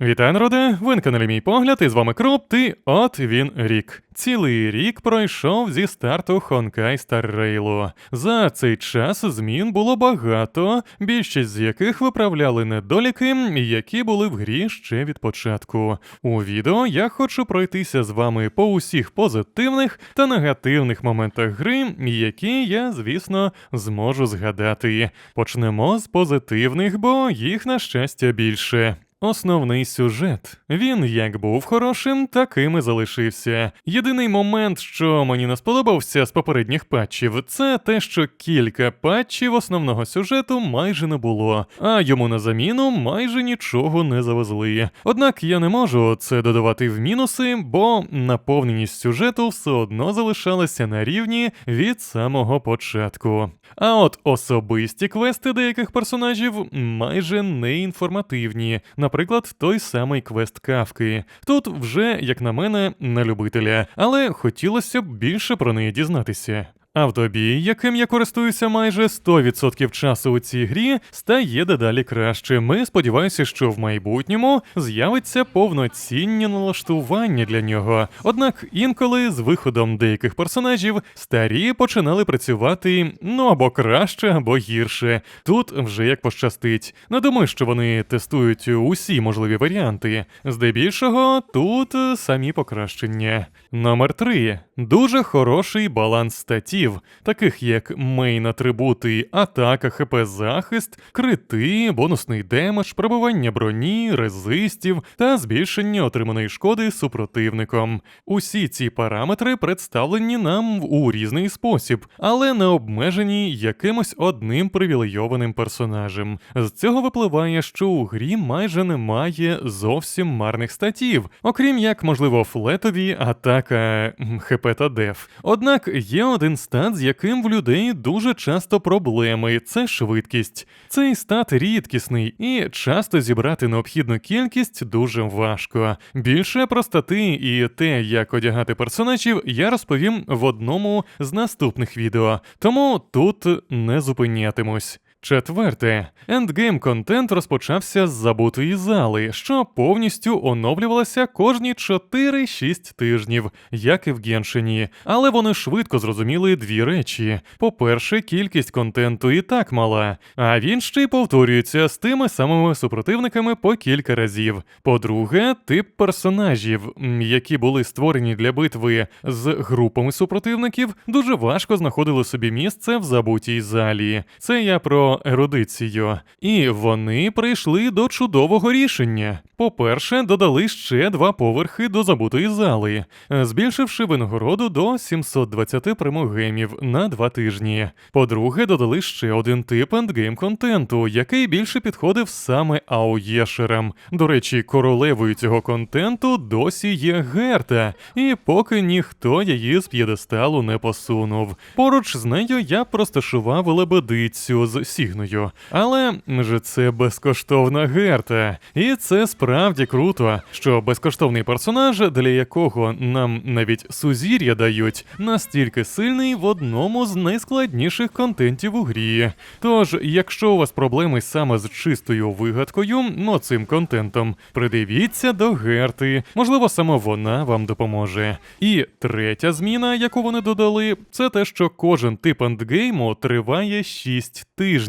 Вітаю, народе! Ви на каналі Мій Погляд, і з вами Кроп, і от він рік. Цілий рік пройшов зі старту Хонкай Стар Рейлу. За цей час змін було багато, більшість з яких виправляли недоліки, які були в грі ще від початку. У відео я хочу пройтися з вами по усіх позитивних та негативних моментах гри, які я, звісно, зможу згадати. Почнемо з позитивних, бо їх на щастя більше. Основний сюжет. Він як був хорошим, таким і залишився. Єдиний момент, що мені не сподобався з попередніх патчів, це те, що кілька патчів основного сюжету майже не було, а йому на заміну майже нічого не завезли. Однак я не можу це додавати в мінуси, бо наповненість сюжету все одно залишалася на рівні від самого початку. А от особисті квести деяких персонажів майже не інформативні. Наприклад, той самий квест кавки. Тут вже, як на мене, на любителя, але хотілося б більше про неї дізнатися. Автобій, яким я користуюся майже 100% часу у цій грі, стає дедалі краще. Ми сподіваємося, що в майбутньому з'явиться повноцінні налаштування для нього. Однак інколи з виходом деяких персонажів старі починали працювати ну або краще, або гірше. Тут вже як пощастить. Не думаю, що вони тестують усі можливі варіанти. Здебільшого тут самі покращення. Номер 3. Дуже хороший баланс статів, таких як мейн атрибути, атака, хп захист, крити, бонусний демедж, пробивання броні, резистів та збільшення отриманої шкоди супротивником. Усі ці параметри представлені нам у різний спосіб, але не обмежені якимось одним привілейованим персонажем. З цього випливає, що у грі майже немає зовсім марних статів, окрім як, можливо, флетові, атака, хп та деф. Однак є один стат, з яким в людей дуже часто проблеми це швидкість. Цей стат рідкісний і часто зібрати необхідну кількість дуже важко. Більше про стати і те, як одягати персонажів, я розповім в одному з наступних відео, тому тут не зупинятимусь. Четверте, ендгейм контент розпочався з забутої зали, що повністю оновлювалася кожні 4-6 тижнів, як і в Геншині. Але вони швидко зрозуміли дві речі: по-перше, кількість контенту і так мала, а він ще й повторюється з тими самими супротивниками по кілька разів. По-друге, тип персонажів, які були створені для битви з групами супротивників, дуже важко знаходили собі місце в забутій залі. Це я про ерудицію. І вони прийшли до чудового рішення. По-перше, додали ще два поверхи до забутої зали, е, збільшивши винагороду до 720 примогемів на два тижні. По-друге, додали ще один тип ендгейм контенту, який більше підходив саме ауєшерам. До речі, королевою цього контенту досі є Герта, і поки ніхто її з п'єдесталу не посунув. Поруч з нею я просташував лебедицю з Сігною. Але ж це безкоштовна Герта, і це справді круто, що безкоштовний персонаж, для якого нам навіть сузір'я дають, настільки сильний в одному з найскладніших контентів у грі. Тож, якщо у вас проблеми саме з чистою вигадкою, ну цим контентом, придивіться до Герти, можливо, саме вона вам допоможе. І третя зміна, яку вони додали, це те, що кожен тип ендгейму триває 6 тижнів,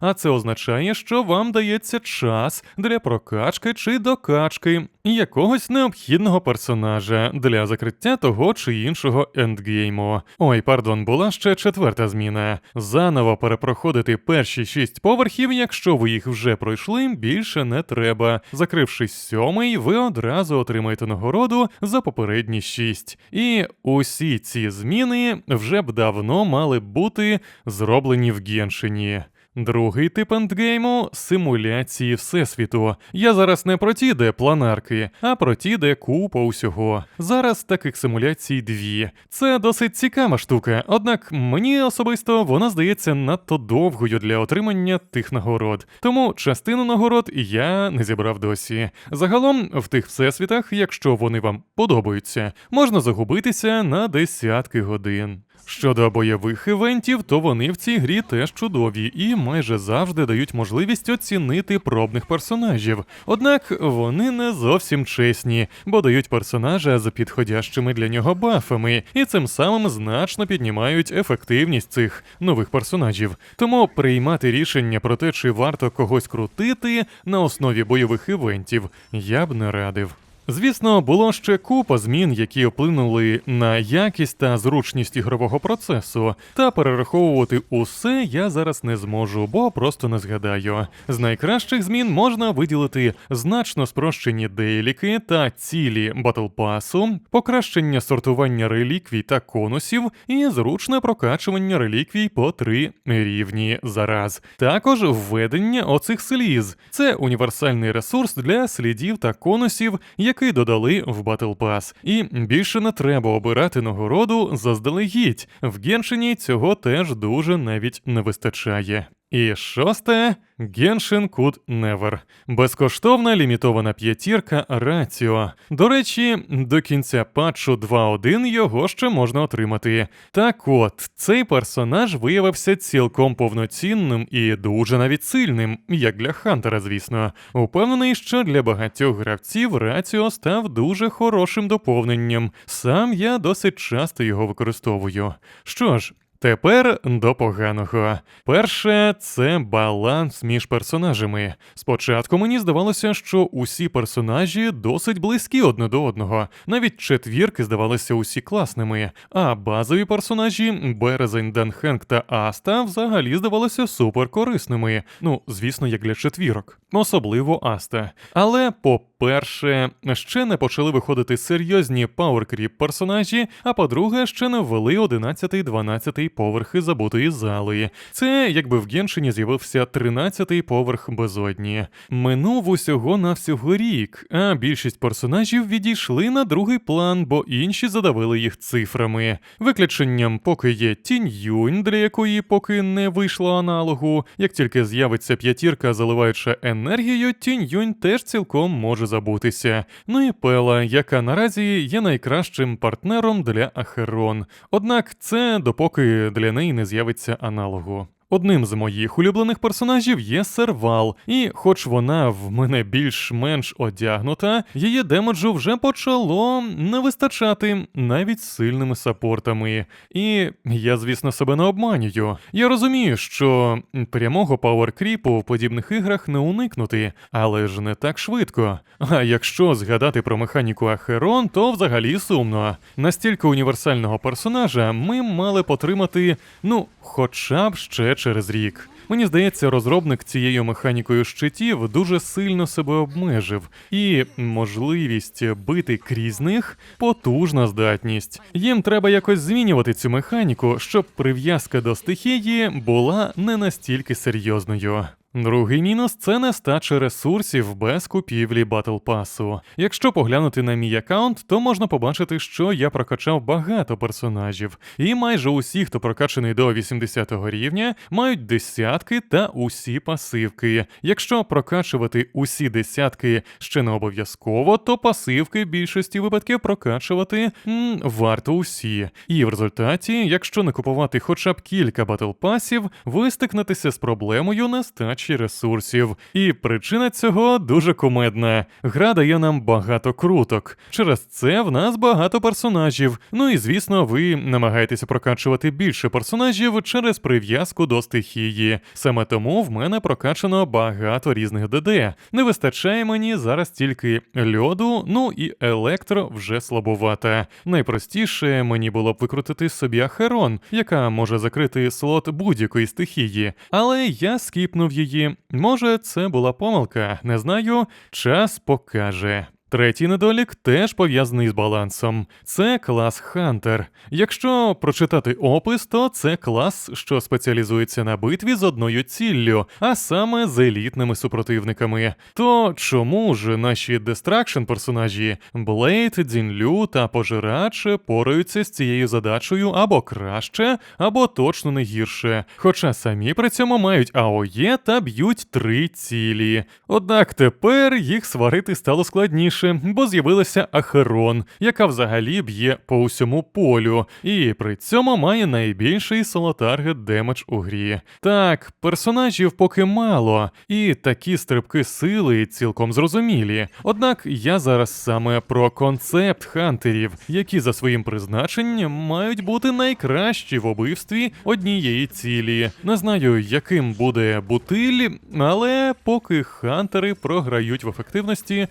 а це означає, що вам дається час для прокачки чи докачки якогось необхідного персонажа для закриття того чи іншого ендгейму. Ой, пардон, була ще четверта зміна. Заново перепроходити перші шість поверхів, якщо ви їх вже пройшли, більше не треба. Закривши сьомий, ви одразу отримаєте нагороду за попередні шість. І усі ці зміни вже б давно мали бути зроблені в Геншині. Другий тип ендгейму симуляції всесвіту. Я зараз не про ті, де планарки, а про ті, де купа усього. Зараз таких симуляцій дві. Це досить цікава штука, однак мені особисто вона здається надто довгою для отримання тих нагород. Тому частину нагород я не зібрав досі. Загалом, в тих всесвітах, якщо вони вам подобаються, можна загубитися на десятки годин. Щодо бойових івентів, то вони в цій грі теж чудові і майже завжди дають можливість оцінити пробних персонажів. Однак вони не зовсім чесні, бо дають персонажа з підходящими для нього бафами, і цим самим значно піднімають ефективність цих нових персонажів. Тому приймати рішення про те, чи варто когось крутити на основі бойових івентів, я б не радив. Звісно, було ще купа змін, які вплинули на якість та зручність ігрового процесу, та перераховувати усе я зараз не зможу, бо просто не згадаю. З найкращих змін можна виділити значно спрощені дейліки та цілі батл пасу, покращення сортування реліквій та конусів і зручне прокачування реліквій по три рівні за раз. Також введення оцих сліз. Це універсальний ресурс для слідів та конусів, який додали в Battle Pass. І більше не треба обирати нагороду заздалегідь. В Геншині цього теж дуже навіть не вистачає. І шосте Genshin Could Never. Безкоштовна лімітована п'ятірка Раціо. До речі, до кінця патчу 2.1 його ще можна отримати. Так от, цей персонаж виявився цілком повноцінним і дуже навіть сильним, як для Хантера, звісно. Упевнений, що для багатьох гравців Раціо став дуже хорошим доповненням. Сам я досить часто його використовую. Що ж, Тепер до поганого. Перше це баланс між персонажами. Спочатку мені здавалося, що усі персонажі досить близькі одне до одного. Навіть четвірки здавалися усі класними. А базові персонажі Березень, Денхенк та Аста взагалі здавалися суперкорисними. Ну, звісно, як для четвірок, особливо Аста. Але по-перше, ще не почали виходити серйозні пауеркріп персонажі, а по-друге, ще не ввели 11-12 поверхи забутої зали. Це якби в Геншині з'явився 13-й поверх безодні. Минув усього навсього рік, а більшість персонажів відійшли на другий план, бо інші задавили їх цифрами. Виключенням поки є Тінь Юнь, для якої поки не вийшло аналогу. Як тільки з'явиться п'ятірка, заливаюча енергією, Тінь Юнь теж цілком може забутися. Ну і Пела, яка наразі є найкращим партнером для Ахерон. Однак це допоки для неї не з'явиться аналогу. Одним з моїх улюблених персонажів є сервал, і, хоч вона в мене більш-менш одягнута, її демеджу вже почало не вистачати навіть сильними сапортами. І я, звісно, себе не обманюю. Я розумію, що прямого пауеркріпу в подібних іграх не уникнути, але ж не так швидко. А якщо згадати про механіку Ахерон, то взагалі сумно. Настільки універсального персонажа ми мали потримати, ну, хоча б ще через рік. Мені здається, розробник цією механікою щитів дуже сильно себе обмежив, і можливість бити крізь них потужна здатність. Їм треба якось змінювати цю механіку, щоб прив'язка до стихії була не настільки серйозною. Другий мінус це нестача ресурсів без купівлі батл пасу. Якщо поглянути на мій аккаунт, то можна побачити, що я прокачав багато персонажів, і майже усі, хто прокачаний до 80 рівня, мають десятки та усі пасивки. Якщо прокачувати усі десятки ще не обов'язково, то пасивки в більшості випадків прокачувати м, варто усі. І в результаті, якщо не купувати хоча б кілька батл пасів, ви стикнетеся з проблемою нестачі нестачі ресурсів. І причина цього дуже кумедна. Гра дає нам багато круток. Через це в нас багато персонажів. Ну і звісно, ви намагаєтеся прокачувати більше персонажів через прив'язку до стихії. Саме тому в мене прокачано багато різних ДД. Не вистачає мені зараз тільки льоду, ну і електро вже слабовата. Найпростіше мені було б викрутити собі Ахерон, яка може закрити слот будь-якої стихії, але я скіпнув її її. Може, це була помилка, не знаю. Час покаже. Третій недолік теж пов'язаний з балансом. Це клас Хантер. Якщо прочитати опис, то це клас, що спеціалізується на битві з одною ціллю, а саме з елітними супротивниками. То чому ж наші дестракшн персонажі Блейд, Дзінлю та Пожирач пораються з цією задачею або краще, або точно не гірше, хоча самі при цьому мають АОЄ та б'ють три цілі. Однак тепер їх сварити стало складніше найголовніше, бо з'явилася Ахерон, яка взагалі б'є по усьому полю, і при цьому має найбільший соло-таргет демедж у грі. Так, персонажів поки мало, і такі стрибки сили цілком зрозумілі. Однак я зараз саме про концепт хантерів, які за своїм призначенням мають бути найкращі в убивстві однієї цілі. Не знаю, яким буде бутиль, але поки хантери програють в ефективності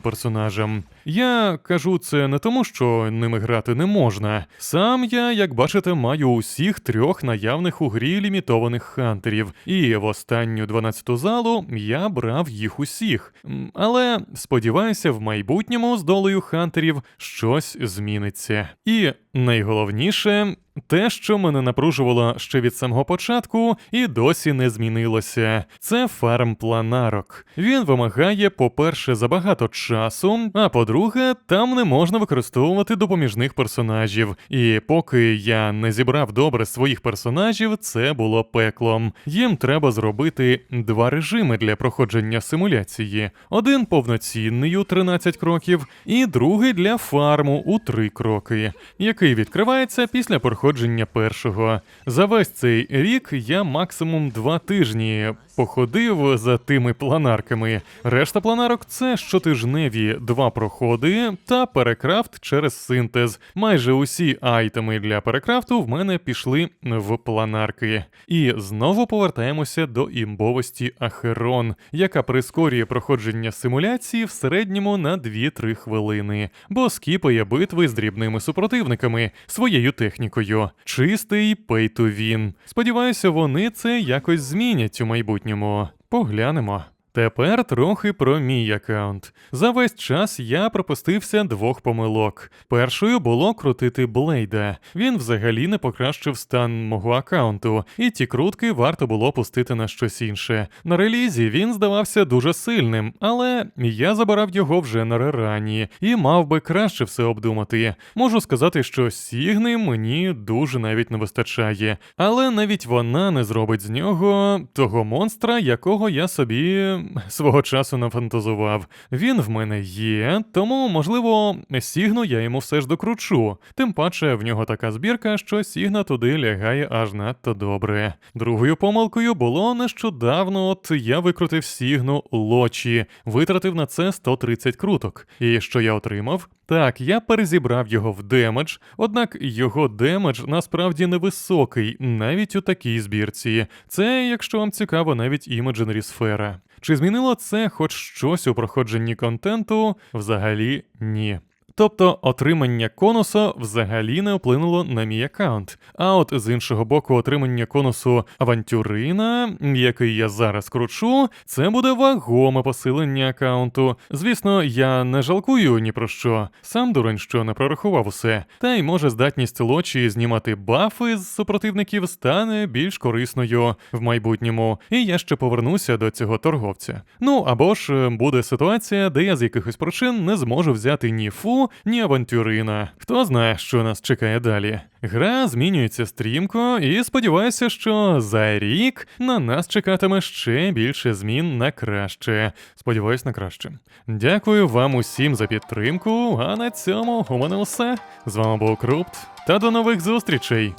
персонажам. Я кажу це не тому, що ними грати не можна. Сам я, як бачите, маю усіх трьох наявних у грі лімітованих хантерів, і в останню 12-ту залу я брав їх усіх. Але сподіваюся, в майбутньому з долею хантерів щось зміниться. І найголовніше. Те, що мене напружувало ще від самого початку, і досі не змінилося. Це фарм планарок. Він вимагає, по-перше, забагато часу, а по-друге, там не можна використовувати допоміжних персонажів. І поки я не зібрав добре своїх персонажів, це було пеклом. Їм треба зробити два режими для проходження симуляції: один повноцінний у 13 кроків, і другий для фарму у 3 кроки, який відкривається після проходження першого. За весь цей рік я максимум два тижні походив за тими планарками. Решта планарок це щотижневі два проходи та перекрафт через синтез. Майже усі айтеми для перекрафту в мене пішли в планарки. І знову повертаємося до імбовості Ахерон, яка прискорює проходження симуляції в середньому на 2-3 хвилини, бо скіпає битви з дрібними супротивниками своєю технікою. Чистий pay to win. Сподіваюся, вони це якось змінять у майбутньому. Поглянемо. Тепер трохи про мій аккаунт. За весь час я пропустився двох помилок. Першою було крутити Блейда. Він взагалі не покращив стан мого аккаунту, і ті крутки варто було пустити на щось інше. На релізі він здавався дуже сильним, але я забирав його вже на рерані і мав би краще все обдумати. Можу сказати, що Сігни мені дуже навіть не вистачає, але навіть вона не зробить з нього того монстра, якого я собі свого часу нафантазував. Він в мене є, тому, можливо, Сігну я йому все ж докручу. Тим паче в нього така збірка, що Сігна туди лягає аж надто добре. Другою помилкою було нещодавно, от я викрутив Сігну лочі, витратив на це 130 круток. І що я отримав? Так, я перезібрав його в демедж, однак його демедж насправді невисокий, навіть у такій збірці. Це, якщо вам цікаво, навіть імедженері сфера. Чи змінило це хоч щось у проходженні контенту? Взагалі ні. Тобто отримання конуса взагалі не вплинуло на мій аккаунт. А от з іншого боку, отримання конусу авантюрина, який я зараз кручу, це буде вагоме посилення аккаунту. Звісно, я не жалкую ні про що. Сам дурень, що не прорахував усе. Та й може здатність лочі знімати бафи з супротивників стане більш корисною в майбутньому. І я ще повернуся до цього торговця. Ну або ж е, буде ситуація, де я з якихось причин не зможу взяти ні фу, ні авантюрина. Хто знає, що нас чекає далі. Гра змінюється стрімко, і сподіваюся, що за рік на нас чекатиме ще більше змін на краще. Сподіваюсь на краще. Дякую вам усім за підтримку. А на цьому у мене все. З вами був Крупт, та до нових зустрічей!